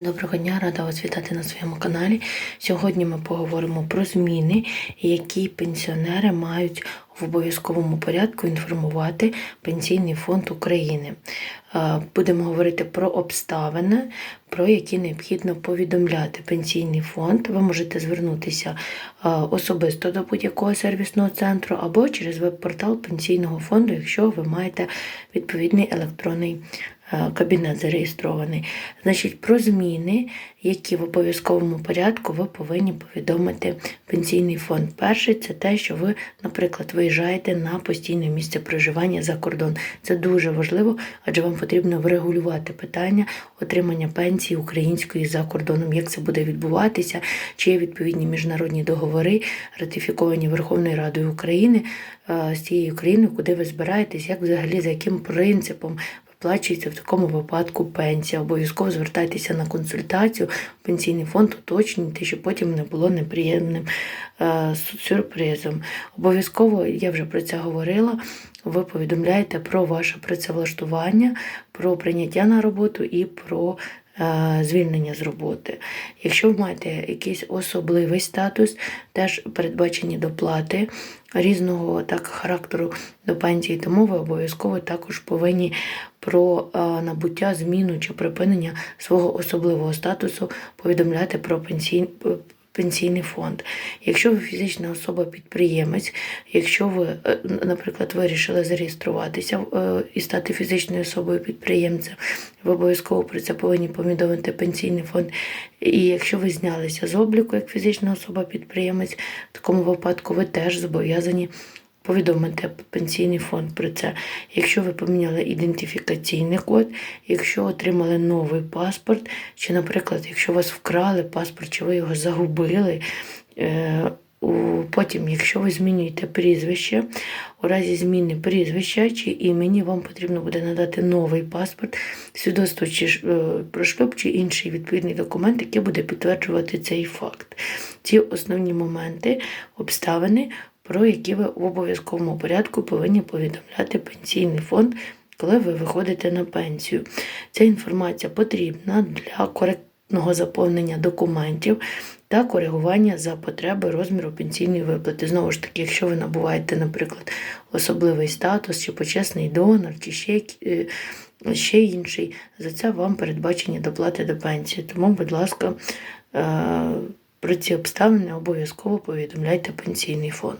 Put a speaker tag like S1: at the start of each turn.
S1: Доброго дня, рада вас вітати на своєму каналі. Сьогодні ми поговоримо про зміни, які пенсіонери мають в обов'язковому порядку інформувати Пенсійний фонд України. Е, Будемо говорити про обставини, про які необхідно повідомляти Пенсійний фонд. Ви можете звернутися е, особисто до будь-якого сервісного центру або через веб-портал Пенсійного фонду, якщо ви маєте відповідний електронний кабінет зареєстрований. Значить, про зміни, які в обов'язковому порядку ви повинні повідомити пенсійний фонд. Перший це те, що ви, наприклад, виїжджаєте на постійне місце проживання за кордон. Це дуже важливо, адже вам потрібно врегулювати питання отримання пенсії української за кордоном. Як це буде відбуватися, чи є відповідні міжнародні договори, ратифіковані Верховною Радою України е, з тією країною, куди ви збираєтесь, як взагалі за яким принципом виплачується в такому випадку пенсія. Обов'язково звертайтеся на консультацію, пенсійний фонд уточнюйте, щоб потім не було неприємним е, сюрпризом. Обов'язково, я вже про це говорила, ви повідомляєте про ваше працевлаштування, про прийняття на роботу і про звільнення з роботи. Якщо ви маєте якийсь особливий статус, теж передбачені доплати різного так характеру до пенсії, тому ви обов'язково також повинні про е, набуття, зміну чи припинення свого особливого статусу повідомляти про пенсій, пенсійний фонд. Якщо ви фізична особа-підприємець, якщо ви, е, наприклад, вирішили зареєструватися е, і стати фізичною особою підприємцем, ви обов'язково про це повинні повідомити пенсійний фонд. І якщо ви знялися з обліку як фізична особа-підприємець, в такому випадку ви теж зобов'язані повідомити пенсійний фонд про це. Якщо ви поміняли ідентифікаційний код, якщо отримали новий паспорт, чи, наприклад, якщо вас вкрали паспорт, чи ви його загубили. е, Потім, якщо ви змінюєте прізвище, у разі зміни прізвища чи імені, вам потрібно буде надати новий паспорт, свідоцтво чи е, про шлюб чи інший відповідний документ, який буде підтверджувати цей факт. Ці основні моменти, обставини, про які ви в обов'язковому порядку повинні повідомляти пенсійний фонд, коли ви виходите на пенсію. Ця інформація потрібна для коректного заповнення документів та коригування за потреби розміру пенсійної виплати. Знову ж таки, якщо ви набуваєте, наприклад, особливий статус, чи почесний донор, чи ще, е, ще інший, за це вам передбачені доплати до пенсії. Тому, будь ласка, е, про ці обставини обов'язково повідомляйте пенсійний фонд.